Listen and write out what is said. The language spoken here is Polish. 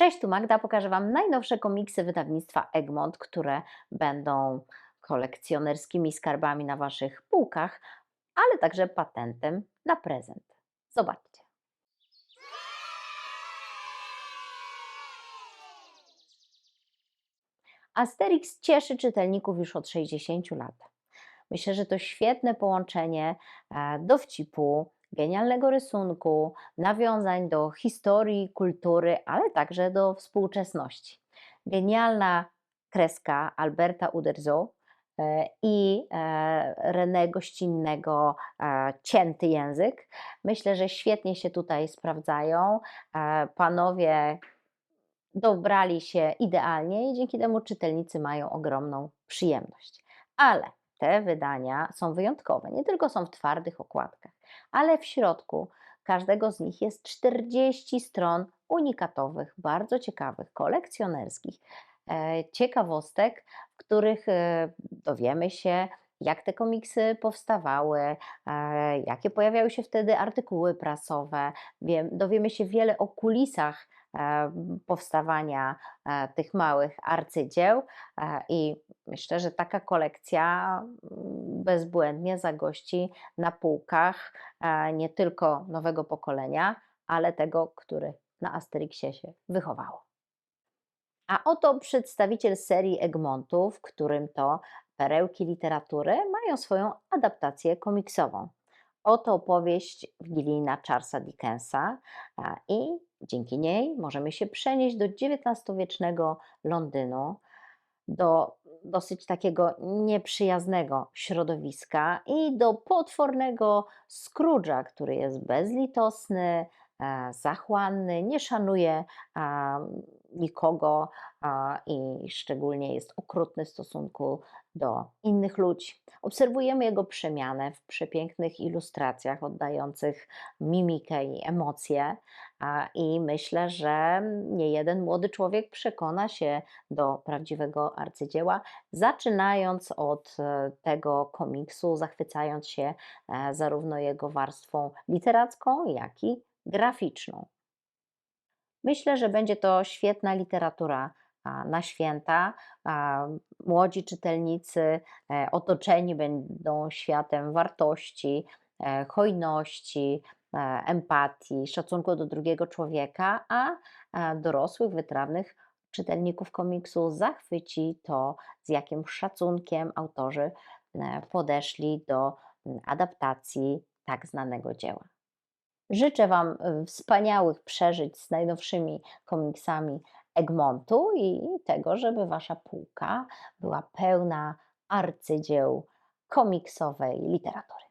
Cześć, tu Magda. Pokażę Wam najnowsze komiksy wydawnictwa Egmont, które będą kolekcjonerskimi skarbami na Waszych półkach, ale także patentem na prezent. Zobaczcie. Asterix cieszy czytelników już od 60 lat. Myślę, że to świetne połączenie e, dowcipu, genialnego rysunku, nawiązań do historii, kultury, ale także do współczesności. Genialna kreska Alberta Uderzo e, i e, René Gościnnego e, Cięty język. Myślę, że świetnie się tutaj sprawdzają. Panowie dobrali się idealnie i dzięki temu czytelnicy mają ogromną przyjemność. Ale te wydania są wyjątkowe. Nie tylko są w twardych okładkach, ale w środku każdego z nich jest 40 stron unikatowych, bardzo ciekawych, kolekcjonerskich e, ciekawostek, w których e, dowiemy się, jak te komiksy powstawały, e, jakie pojawiały się wtedy artykuły prasowe. Wiem, dowiemy się wiele o kulisach powstawania e, tych małych arcydzieł e, i myślę, że taka kolekcja mm, bezbłędnie zagości na półkach e, nie tylko nowego pokolenia, ale tego, który na Asterixie się wychowało. A oto przedstawiciel serii Egmontu, w którym to perełki literatury mają swoją adaptację komiksową. Oto opowieść Wigilijna Charlesa Dickensa i dzięki niej możemy się przenieść do XIX-wiecznego Londynu, do dosyć takiego nieprzyjaznego środowiska i do potwornego Scrooge'a, który jest bezlitosny, e, zachłanny, nie szanuje nikogo i szczególnie jest okrutny w stosunku do innych ludzi. Obserwujemy jego przemianę w przepięknych ilustracjach oddających mimikę i emocje, i myślę, że nie jeden młody człowiek przekona się do prawdziwego arcydzieła, zaczynając od e, tego komiksu, zachwycając się e, zarówno jego warstwą literacką, jak i graficzną. Myślę, że będzie to świetna literatura na święta. Młodzi czytelnicy e, otoczeni będą światem wartości, e, hojności, e, empatii, szacunku do drugiego człowieka, a dorosłych, wytrawnych czytelników komiksu zachwyci to, z jakim szacunkiem autorzy podeszli do adaptacji tak znanego dzieła. Życzę Wam y, wspaniałych przeżyć z najnowszymi komiksami Egmontu i tego, żeby Wasza półka była pełna arcydzieł komiksowej literatury.